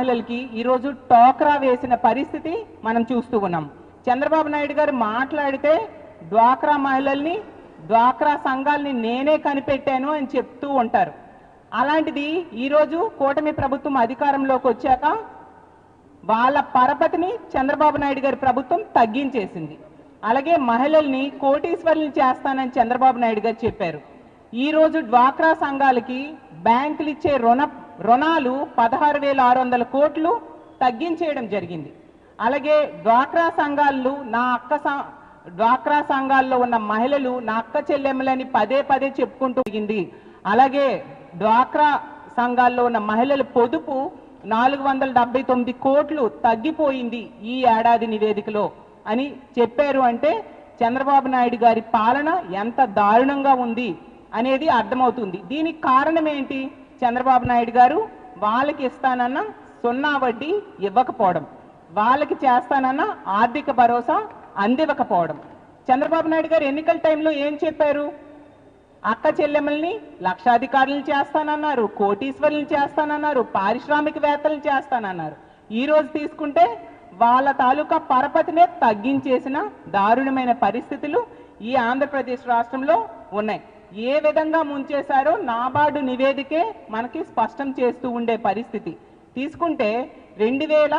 మహిళలకి ఈరోజు టోక్రా వేసిన పరిస్థితి మనం చూస్తూ ఉన్నాం. చంద్రబాబు నాయుడు గారు మాట్లాడితే డ్వాక్రా మహిళల్ని డ్వాక్రా సంఘాలని నేనే కనిపెట్టాను అని చెప్తూ ఉంటారు. అలాంటిది ఈరోజు కూటమి ప్రభుత్వం అధికారంలోకి వచ్చాక వాళ్ళ పరపతిని చంద్రబాబు నాయుడు గారి ప్రభుత్వం తగ్గించేసింది. అలాగే మహిళల్ని కోటీశ్వరుల్ని చేస్తానని చంద్రబాబు నాయుడు గారు చెప్పారు. ఈ రోజు డ్వాక్రా సంఘాలకి బ్యాంకులు ఇచ్చే రుణ రుణాలు పదహారు వేల ఆరు వందల కోట్లు తగ్గించేయడం జరిగింది. అలాగే డ్వాక్రా సంఘాలు నా అక్క డ్వాక్రా సంఘాల్లో ఉన్న మహిళలు నా అక్క చెల్లెమ్మలని పదే పదే చెప్పుకుంటూ జరిగింది అలాగే డ్వాక్రా సంఘాల్లో ఉన్న మహిళల పొదుపు నాలుగు వందల డెబ్బై తొమ్మిది కోట్లు తగ్గిపోయింది ఈ ఏడాది నివేదికలో అని చెప్పారు అంటే చంద్రబాబు నాయుడు గారి పాలన ఎంత దారుణంగా ఉంది అనేది అర్థమవుతుంది. దీనికి కారణం ఏంటి? చంద్రబాబు నాయుడు గారు వాళ్ళకి ఇస్తానన్న సున్నా వడ్డీ ఇవ్వకపోవడం వాళ్ళకి చేస్తానన్న ఆర్థిక భరోసా అందివ్వకపోవడం. చంద్రబాబు నాయుడు గారు ఎన్నికల టైంలో ఏం చెప్పారు? అక్క చెల్లెమ్మల్ని లక్షాధికారులను చేస్తానన్నారు కోటీశ్వరులను చేస్తానన్నారు పారిశ్రామికవేత్తలను చేస్తానన్నారు. ఈ రోజు తీసుకుంటే వాళ్ళ తాలూకా పరపతినే తగ్గించేసిన దారుణమైన పరిస్థితులు ఈ ఆంధ్రప్రదేశ్ రాష్ట్రంలో ఉన్నాయి. ఏ విధంగా ముంచేశారో నాబార్డు నివేదికే మనకి స్పష్టం చేస్తూ ఉండే పరిస్థితి. తీసుకుంటే రెండు వేల